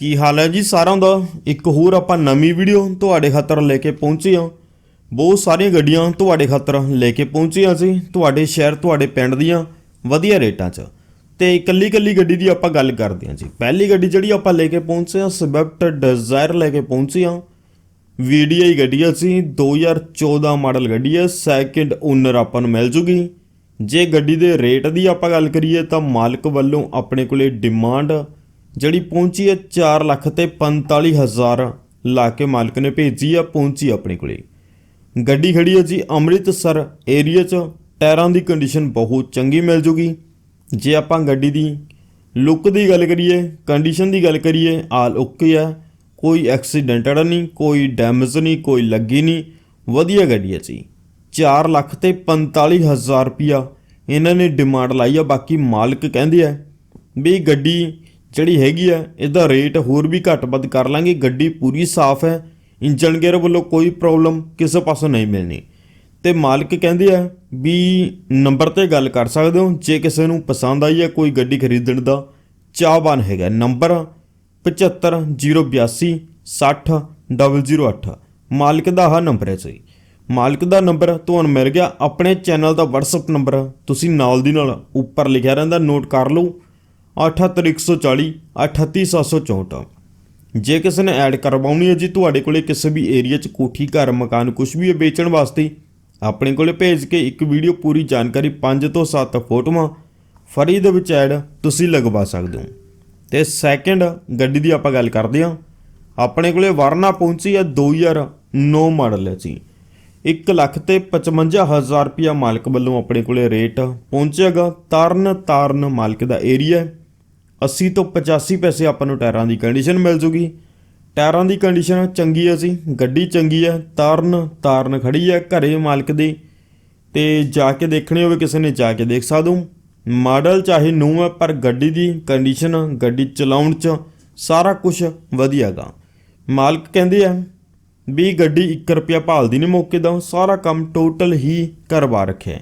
ਕੀ ਹਾਲ ਹੈ ਜੀ ਸਾਰਿਆਂ ਦਾ? ਇੱਕ ਹੋਰ ਆਪਾਂ ਨਵੀਂ ਵੀਡੀਓ ਤੁਹਾਡੇ ਖਾਤਰ ਲੈ ਕੇ ਪਹੁੰਚੇ ਹਾਂ। ਬਹੁਤ ਸਾਰੀਆਂ ਗੱਡੀਆਂ ਤੁਹਾਡੇ ਖਾਤਰ ਲੈ ਕੇ ਪਹੁੰਚੀਆਂ ਸੀ ਤੁਹਾਡੇ ਸ਼ਹਿਰ, ਤੁਹਾਡੇ ਪਿੰਡ ਦੀਆਂ ਵਧੀਆ ਰੇਟਾਂ 'ਚ। ਤੇ ਇਕੱਲੀ ਇਕੱਲੀ ਗੱਡੀ ਦੀ ਆਪਾਂ ਗੱਲ ਕਰਦੇ ਹਾਂ ਜੀ। ਪਹਿਲੀ ਗੱਡੀ ਜਿਹੜੀ ਆਪਾਂ ਲੈ ਕੇ ਪਹੁੰਚੇ ਹਾਂ ਸਵਿਫਟ ਡਿਜ਼ਾਇਰ ਲੈ ਕੇ ਪਹੁੰਚੇ ਹਾਂ। ਵੀਡੀਆਈ ਗੱਡੀ ਹੈ ਸੀ 2014 ਮਾਡਲ ਗੱਡੀ ਹੈ ਸੈਕਿੰਡ ਓਨਰ ਆਪਾਂ ਨੂੰ ਮਿਲ ਜੂਗੀ। ਜੇ ਗੱਡੀ ਦੇ ਰੇਟ ਦੀ ਆਪਾਂ ਗੱਲ ਕਰੀਏ ਤਾਂ ਮਾਲਕ ਵੱਲੋਂ ਆਪਣੇ ਕੋਲੇ ਡਿਮਾਂਡ ਜਿਹੜੀ ਪਹੁੰਚੀ ਹੈ 4 ਲੱਖ ਤੇ 45 ਹਜ਼ਾਰ ਲਾ ਕੇ ਮਾਲਕ ਨੇ ਭੇਜੀ ਆ, ਪਹੁੰਚੀ ਆਪਣੇ ਕੋਲੇ। ਗੱਡੀ ਖੜੀ ਹੈ ਜੀ ਅੰਮ੍ਰਿਤਸਰ ਏਰੀਆ 'ਚ। ਟਾਇਰਾਂ ਦੀ ਕੰਡੀਸ਼ਨ ਬਹੁਤ ਚੰਗੀ ਮਿਲ ਜੂਗੀ। ਜੇ ਆਪਾਂ ਗੱਡੀ ਦੀ ਲੁੱਕ ਦੀ ਗੱਲ ਕਰੀਏ ਕੰਡੀਸ਼ਨ ਦੀ ਗੱਲ ਕਰੀਏ ਆਲ ਓਕੇ ਆ ਕੋਈ ਐਕਸੀਡੈਂਟਡ ਨਹੀਂ, ਕੋਈ ਡੈਮੇਜ ਨਹੀਂ, ਕੋਈ ਲੱਗੀ ਨਹੀਂ। ਵਧੀਆ ਗੱਡੀ ਹੈ ਜੀ। 4 ਲੱਖ ਤੇ 45 ਹਜ਼ਾਰ ਰੁਪਿਆ ਇਹਨਾਂ ਨੇ ਡਿਮਾਂਡ ਲਾਈ ਆ, ਬਾਕੀ ਮਾਲਕ ਕਹਿੰਦੇ ਆ ਵੀ ਗੱਡੀ ਜਿਹੜੀ ਹੈਗੀ ਆ ਇਹਦਾ ਰੇਟ ਹੋਰ ਵੀ ਘੱਟ ਵੱਧ ਕਰ ਲਾਂਗੇ, ਗੱਡੀ ਪੂਰੀ ਸਾਫ਼ ਹੈ ਇੰਜਨ ਗੇਅਰ ਵੱਲੋਂ ਕੋਈ ਪ੍ਰੋਬਲਮ ਕਿਸੇ ਪਾਸੋਂ ਨਹੀਂ ਮਿਲਣੀ। ਤੇ ਮਾਲਕ ਕਹਿੰਦੇ ਆ ਵੀ ਨੰਬਰ ਤੇ ਗੱਲ ਕਰ ਸਕਦੇ ਹੋ, ਜੇ ਕਿਸੇ ਨੂੰ ਪਸੰਦ ਆਈ ਹੈ ਕੋਈ ਗੱਡੀ ਖਰੀਦਣ ਦਾ, ਚਾਹਵਾਨ ਹੈਗਾ। ਨੰਬਰ 75082 60008 ਮਾਲਕ ਦਾ ਆਹ ਨੰਬਰ ਹੈ ਜੀ ਮਾਲਕ ਦਾ ਨੰਬਰ ਤੁਹਾਨੂੰ ਮਿਲ ਗਿਆ, ਆਪਣੇ ਚੈਨਲ ਦਾ WhatsApp ਨੰਬਰ ਤੁਸੀਂ ਨਾਲ ਦੀ ਨਾਲ ਉੱਪਰ ਲਿਖਿਆ ਰਹਿੰਦਾ ਨੋਟ ਕਰ ਲਓ। 78140 38764 ਜੇ ਕਿਸੇ ਨੇ ਐਡ ਕਰਵਾਉਣੀ ਹੈ ਜੀ, ਤੁਹਾਡੇ ਕੋਲੇ ਕਿਸੇ ਵੀ ਏਰੀਆ 'ਚ ਕੋਠੀ, ਘਰ, ਮਕਾਨ ਕੁਝ ਵੀ ਹੈ ਵੇਚਣ ਵਾਸਤੇ, ਆਪਣੇ ਕੋਲੇ ਭੇਜ ਕੇ ਇੱਕ ਵੀਡੀਓ ਪੂਰੀ ਜਾਣਕਾਰੀ 5 ਤੋਂ 7 ਫੋਟੋਆਂ ਫਰੀ ਦੇ ਵਿੱਚ ਐਡ ਤੁਸੀਂ ਲਗਵਾ ਸਕਦੇ ਹੋ। ਤੇ ਸੈਕੰਡ ਗੱਡੀ ਦੀ ਆਪਾਂ ਗੱਲ ਕਰਦੇ ਹਾਂ। ਆਪਣੇ ਕੋਲੇ ਵਰਨਾ ਪਹੁੰਚੀ ਹੈ 2009 ਮਾਡਲ ਹੈ ਜੀ। 1 ਲੱਖ ਤੇ 55000 ਰੁਪਿਆ ਮਾਲਕ ਵੱਲੋਂ ਆਪਣੇ ਕੋਲੇ ਰੇਟ ਪਹੁੰਚੇਗਾ। ਤਰਨ ਤਾਰਨ ਮਾਲਕ ਦਾ ਏਰੀਆ 80 ਤੋਂ 85 ਪੈਸੇ ਆਪਾਂ ਨੂੰ ਟਾਇਰਾਂ ਦੀ ਕੰਡੀਸ਼ਨ ਮਿਲ ਜੂਗੀ। ਟਾਇਰਾਂ ਦੀ ਕੰਡੀਸ਼ਨ ਚੰਗੀ ਹੈ ਜੀ, ਗੱਡੀ ਚੰਗੀ ਹੈ ਤਾਰਨ ਤਾਰਨ ਖੜੀ ਹੈ ਘਰੇ ਮਾਲਕ ਦੀ। ਤੇ ਜਾ ਕੇ ਦੇਖਣੀ ਹੋਵੇ, ਕਿਸੇ ਨੇ ਜਾ ਕੇ ਦੇਖ ਸਕਦੇ। ਮਾਡਲ ਚਾਹੇ ਨੂੰ ਹੈ ਪਰ ਗੱਡੀ ਦੀ ਕੰਡੀਸ਼ਨ ਗੱਡੀ ਚਲਾਉਣ 'ਚ ਸਾਰਾ ਕੁਝ ਵਧੀਆਗਾ ਮਾਲਕ ਕਹਿੰਦੇ ਆ ਵੀ ਗੱਡੀ 1 ਰੁਪਿਆ ਭਾਲਦੀ ਨਹੀਂ ਮੌਕੇ ਦਾ, ਸਾਰਾ ਕੰਮ ਟੋਟਲ ਹੀ ਕਰਵਾ ਰੱਖਿਆ।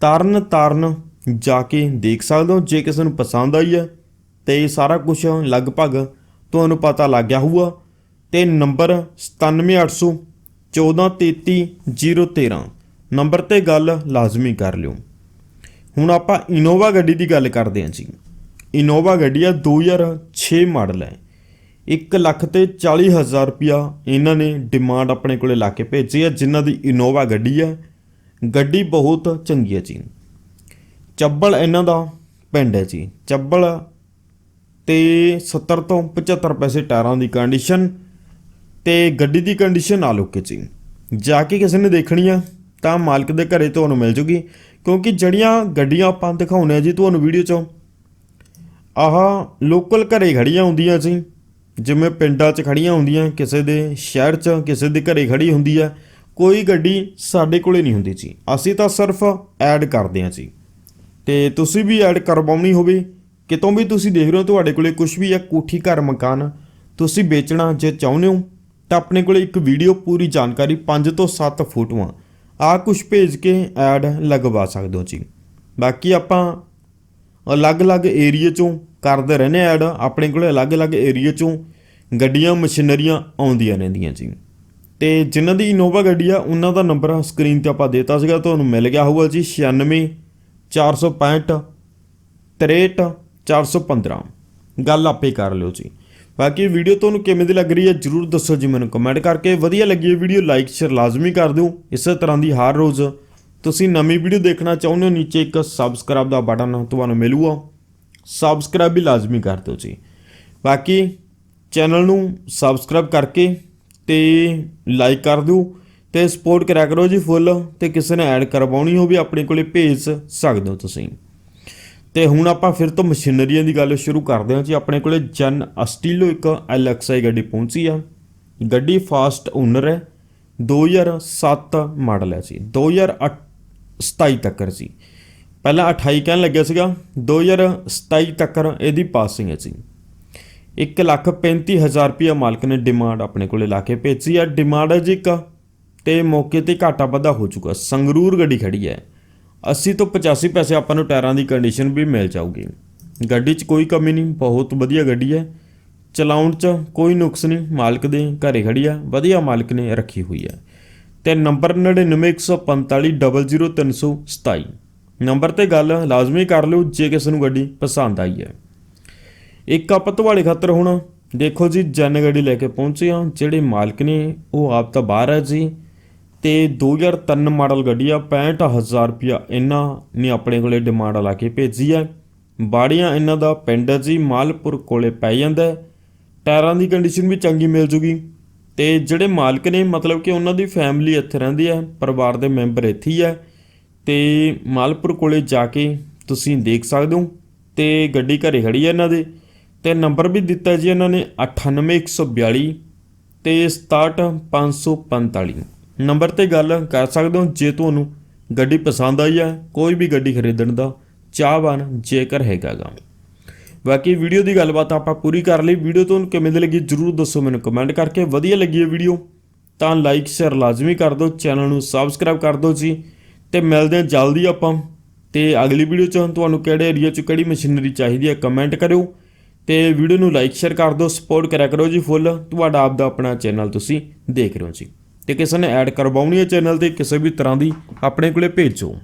ਤਾਰਨ ਤਾਰਨ ਜਾ ਕੇ ਦੇਖ ਸਕਦੇ ਹੋ ਜੇ ਕਿਸੇ ਨੂੰ ਪਸੰਦ ਆਈ ਹੈ ਤੇ ਸਾਰਾ ਕੁਝ ਲਗਭਗ ਤੁਹਾਨੂੰ ਪਤਾ ਲੱਗ ਗਿਆ ਹੋਊਗਾ ਤੇ ਨੰਬਰ 97800 1433013 ਨੰਬਰ ਤੇ ਗੱਲ ਲਾਜ਼ਮੀ ਕਰ ਲਿਓ। ਹੁਣ ਆਪਾਂ ਇਨੋਵਾ ਗੱਡੀ ਦੀ ਗੱਲ ਕਰਦੇ ਹਾਂ ਜੀ। ਇਨੋਵਾ ਗੱਡੀ ਆ 2006 ਮਾਡਲ ਹੈ। 1 ਲੱਖ ਤੇ 40 ਹਜ਼ਾਰ ਰੁਪਿਆ ਇਹਨਾਂ ਨੇ ਡਿਮਾਂਡ ਆਪਣੇ ਕੋਲੇ ਲਾ ਕੇ ਭੇਜੀ ਹੈ ਜਿਨ੍ਹਾਂ ਦੀ ਇਨੋਵਾ ਗੱਡੀ ਹੈ ਗੱਡੀ ਬਹੁਤ ਚੰਗੀ ਹੈ ਜੀ। ਚੱਬਲ ਇਹਨਾਂ ਦਾ ਪਿੰਡ ਹੈ ਜੀ। ਚੱਬਲ ਤੇ 70 ਤੋਂ 75 ਪੈਸੇ ਟਾਇਰਾਂ ਦੀ ਕੰਡੀਸ਼ਨ ਤੇ ਗੱਡੀ ਦੀ ਕੰਡੀਸ਼ਨ ਆ ਲੋਕੇ ਜੀ ਜਾ ਕੇ ਕਿਸੇ ਨੇ ਦੇਖਣੀ ਆ, ਤਾਂ ਮਾਲਕ ਦੇ ਘਰੇ ਤੁਹਾਨੂੰ ਮਿਲ ਜੂਗੀ, ਕਿਉਂਕਿ ਜਿਹੜੀਆਂ ਗੱਡੀਆਂ ਆਪਾਂ ਦਿਖਾਉਨੇ ਆ ਜੀ ਤੁਹਾਨੂੰ ਵੀਡੀਓ 'ਚੋਂ, ਆਹ ਲੋਕਲ ਘਰੇ ਖੜੀਆਂ ਹੁੰਦੀਆਂ ਸੀ, ਜਿਵੇਂ ਪਿੰਡਾਂ 'ਚ ਖੜੀਆਂ ਹੁੰਦੀਆਂ, ਕਿਸੇ ਦੇ ਸ਼ਹਿਰ 'ਚ, ਕਿਸੇ ਦੇ ਘਰੇ ਖੜੀ ਹੁੰਦੀ ਆ, ਕੋਈ ਗੱਡੀ ਸਾਡੇ ਕੋਲੇ ਨਹੀਂ ਹੁੰਦੀ ਜੀ ਅਸੀਂ ਤਾਂ ਸਿਰਫ ਐਡ ਕਰਦੇ ਹਾਂ ਜੀ। ਤੇ ਤੁਸੀਂ ਵੀ ਐਡ ਕਰਵਾਉਣੀ ਹੋਵੇ ਕਿਤੋਂ ਵੀ ਤੁਸੀਂ ਦੇਖ ਰਹੇ ਹੋ, ਤੁਹਾਡੇ ਕੋਲੇ ਕੁਝ ਵੀ ਹੈ ਕੋਠੀ, ਘਰ, ਮਕਾਨ, ਤੁਸੀਂ ਵੇਚਣਾ ਜੇ ਚਾਹੁੰਦੇ ਹੋ, ਤਾਂ ਆਪਣੇ ਕੋਲੇ ਇੱਕ ਵੀਡੀਓ ਪੂਰੀ ਜਾਣਕਾਰੀ 5 ਤੋਂ 7 ਫੋਟੋਆਂ। ਆ ਕੁਝ ਭੇਜ ਕੇ ਐਡ ਲਗਵਾ ਸਕਦੇ ਹੋ ਜੀ। ਬਾਕੀ ਆਪਾਂ ਅਲੱਗ-ਅਲੱਗ ਏਰੀਆ ਚੋਂ ਕਰਦੇ ਰਹਿੰਦੇ ਐਡ, ਆਪਣੇ ਕੋਲੇ ਅਲੱਗ-ਅਲੱਗ ਏਰੀਆ ਚੋਂ ਗੱਡੀਆਂ, ਮਸ਼ੀਨਰੀਆਂ ਆਉਂਦੀਆਂ ਰਹਿੰਦੀਆਂ ਜੀ। ਤੇ ਜਿਨ੍ਹਾਂ ਦੀ ਇਨੋਵਾ ਗੱਡੀ ਆ, ਉਹਨਾਂ ਦਾ ਨੰਬਰ ਸਕਰੀਨ ਤੇ ਆਪਾਂ ਦੇਤਾ ਸੀਗਾ, ਤੁਹਾਨੂੰ ਮਿਲ ਗਿਆ ਹੋਊਗਾ ਜੀ 96 465 63 415 ਗੱਲ ਆਪੇ ਕਰ ਲਿਓ ਜੀ। ਬਾਕੀ ਵੀਡੀਓ ਤੁਹਾਨੂੰ ਕਿਵੇਂ ਦੀ ਲੱਗ ਰਹੀ ਹੈ ਜਰੂਰ ਦੱਸੋ ਜੀ ਮੈਨੂੰ ਕਮੈਂਟ ਕਰਕੇ। ਵਧੀਆ ਲੱਗੀ ਹੈ ਵੀਡੀਓ ਲਾਈਕ ਸ਼ੇਅਰ ਲਾਜ਼ਮੀ ਕਰ ਦਿਓ। ਇਸੇ ਤਰ੍ਹਾਂ ਦੀ ਹਰ ਰੋਜ਼ ਤੁਸੀਂ ਨਵੀਂ ਵੀਡੀਓ ਦੇਖਣਾ ਚਾਹੁੰਦੇ ਹੋ, ਨੀਚੇ ਇੱਕ ਸਬਸਕ੍ਰਾਈਬ ਦਾ ਬਟਨ ਤੁਹਾਨੂੰ ਮਿਲੂਗਾ। ਸਬਸਕ੍ਰਾਈਬ ਵੀ ਲਾਜ਼ਮੀ ਕਰ ਦਿਓ ਜੀ। ਬਾਕੀ ਚੈਨਲ ਨੂੰ ਸਬਸਕ੍ਰਾਈਬ ਕਰਕੇ ਤੇ ਲਾਈਕ ਕਰ ਦਿਓ ਤੇ ਸਪੋਰਟ ਕਰਿਆ ਕਰੋ ਜੀ ਫੁੱਲ ਤੇ ਕਿਸੇ ਨੇ ਐਡ ਕਰਵਾਉਣੀ ਹੋਵੇ, ਆਪਣੇ ਕੋਲੇ ਭੇਜ ਸਕਦੇ ਹੋ ਤੁਸੀਂ। ਤੇ ਹੁਣ ਆਪਾਂ ਫਿਰ ਤੋਂ ਮਸ਼ੀਨਰੀਆਂ ਦੀ ਗੱਲ ਸ਼ੁਰੂ ਕਰਦੇ ਹਾਂ ਜੀ। ਆਪਣੇ ਕੋਲੇ ਜਨ ਅਸਟੀਲੋ ਇੱਕ ਐਲਐਕਸਆਈ ਗੱਡੀ ਪਹੁੰਚੀ ਆ। ਗੱਡੀ ਫਾਸਟ ਓਨਰ ਹੈ। 2007 ਮਾਡਲ ਹੈ ਜੀ। 2027 ਤੱਕ ਸੀ ਪਹਿਲਾਂ 28 ਕਹਿਣ ਲੱਗਿਆ ਸੀਗਾ। 2027 ਤੱਕ ਇਹਦੀ ਪਾਸਿੰਗ ਹੈ ਜੀ। 1 ਲੱਖ 35 ਹਜ਼ਾਰ ਰੁਪਇਆ ਮਾਲਕ ਨੇ ਡਿਮਾਂਡ ਆਪਣੇ ਕੋਲੇ ਲਾ ਕੇ ਭੇਜੀ ਆ। ਡਿਮਾਂਡ ਹੈ ਜੀ ਇੱਕ, ਤੇ ਮੌਕੇ ਤੇ ਘਾਟਾ ਵਾਧਾ ਹੋ ਚੁੱਕਾ। ਸੰਗਰੂਰ ਗੱਡੀ ਖੜੀ ਹੈ। 80 ਤੋਂ 85 ਪੈਸੇ ਆਪਾਂ ਨੂੰ ਟਾਇਰਾਂ ਦੀ ਕੰਡੀਸ਼ਨ ਵੀ ਮਿਲ ਜਾਊਗੀ। ਗੱਡੀ 'ਚ ਕੋਈ ਕਮੀ ਨਹੀਂ, ਬਹੁਤ ਵਧੀਆ ਗੱਡੀ ਹੈ। ਚਲਾਉਣ 'ਚ ਕੋਈ ਨੁਕਸ ਨਹੀਂ, ਮਾਲਕ ਦੇ ਘਰੇ ਖੜੀ ਆ, ਵਧੀਆ ਮਾਲਕ ਨੇ ਰੱਖੀ ਹੋਈ ਹੈ। ਤੇ ਨੰਬਰ 9914500327 ਨੰਬਰ ਤੇ ਗੱਲ ਲਾਜ਼ਮੀ ਕਰ ਲਿਓ, ਜੇ ਕਿਸੇ ਨੂੰ ਗੱਡੀ ਪਸੰਦ ਆਈ ਹੈ। ਇੱਕ ਆਪਾਂ ਤੁਹਾਡੇ ਖਾਤਰ ਹੁਣ ਦੇਖੋ ਜੀ, ਜਨ ਗੱਡੀ ਲੈ ਕੇ ਪਹੁੰਚੇ ਆ ਜਿਹੜੇ ਮਾਲਕ ਨੇ, ਉਹ ਆਪ ਤਾਂ ਬਾਹਰ ਹੈ ਜੀ। ਤੇ 2003 ਮਾਡਲ ਗੱਡੀ ਆ 65000 ਰੁਪਿਆ ਇਹਨਾਂ ਨੇ ਆਪਣੇ ਕੋਲੇ ਡਿਮਾਂਡ ਲਾ ਕੇ ਭੇਜੀ ਹੈ। ਬਾੜੀਆਂ ਇਹਨਾਂ ਦਾ ਪਿੰਡ ਹੈ ਜੀ, ਮਾਲਪੁਰ ਕੋਲੇ ਪੈ ਜਾਂਦਾ ਟਾਇਰਾਂ ਦੀ ਕੰਡੀਸ਼ਨ ਵੀ ਚੰਗੀ ਮਿਲ ਜੂਗੀ। ਤੇ ਜਿਹੜੇ ਮਾਲਕ ਨੇ, ਮਤਲਬ ਕਿ ਉਹਨਾਂ ਦੀ ਫੈਮਿਲੀ ਇੱਥੇ ਰਹਿੰਦੀ ਹੈ, ਪਰਿਵਾਰ ਦੇ ਮੈਂਬਰ ਇੱਥੇ ਹੀ ਹੈ। ਤੇ ਮਾਲਪੁਰ ਕੋਲੇ ਜਾ ਕੇ ਤੁਸੀਂ ਦੇਖ ਸਕਦੇ ਹੋ, ਤੇ ਗੱਡੀ ਘਰੇ ਖੜੀ ਹੈ ਇਹਨਾਂ ਦੇ। ਤੇ ਨੰਬਰ ਵੀ ਦਿੱਤਾ ਜੀ ਇਹਨਾਂ ਨੇ 98142 ਤੇ 67545 ਨੰਬਰ ਤੇ ਗੱਲ ਕਰ ਸਕਦੇ ਹੋ, ਜੇ ਤੁਹਾਨੂੰ ਗੱਡੀ ਪਸੰਦ ਆਈ ਹੈ, ਕੋਈ ਵੀ ਗੱਡੀ ਖਰੀਦਣ ਦਾ, ਚਾਹਵਾਨ ਜੇਕਰ ਹੈਗਾਗਾ ਬਾਕੀ ਵੀਡੀਓ ਦੀ ਗੱਲਬਾਤ ਆਪਾਂ ਪੂਰੀ ਕਰ ਲਈ। ਵੀਡੀਓ ਤੁਹਾਨੂੰ ਕਿਵੇਂ ਦੀ ਲੱਗੀ ਜਰੂਰ ਦੱਸੋ ਮੈਨੂੰ ਕਮੈਂਟ ਕਰਕੇ। ਵਧੀਆ ਲੱਗੀ ਹੈ ਵੀਡੀਓ, ਤਾਂ ਲਾਈਕ ਸ਼ੇਅਰ ਲਾਜ਼ਮੀ ਕਰ ਦਿਓ ਚੈਨਲ ਨੂੰ ਸਬਸਕ੍ਰਾਈਬ ਕਰ ਦਿਓ ਜੀ। ਤੇ ਮਿਲਦੇ ਹਾਂ ਜਲਦੀ ਆਪਾਂ। ਤੇ ਅਗਲੀ ਵੀਡੀਓ 'ਚ ਤੁਹਾਨੂੰ ਕਿਹੜੇ ਏਰੀਆ 'ਚ ਕਿਹੜੀ ਮਸ਼ੀਨਰੀ ਚਾਹੀਦੀ ਹੈ ਕਮੈਂਟ ਕਰਿਓ। ਤੇ ਵੀਡੀਓ ਨੂੰ ਲਾਈਕ ਸ਼ੇਅਰ ਕਰ ਦਿਓ ਸਪੋਰਟ ਕਰਿਆ ਕਰੋ ਜੀ ਫੁੱਲ ਤੁਹਾਡਾ ਆਪ ਦਾ ਆਪਣਾ ਚੈਨਲ ਤੁਸੀਂ ਦੇਖ ਰਹੇ ਹੋ ਜੀ। ਤੇ ਕਿਸੇ ਨੇ ਐਡ ਕਰਵਾਉਣੀ ਹੈ ਚੈਨਲ ਤੇ ਕਿਸੇ ਵੀ ਤਰ੍ਹਾਂ ਦੀ, ਆਪਣੇ ਕੋਲੇ ਭੇਜੋ।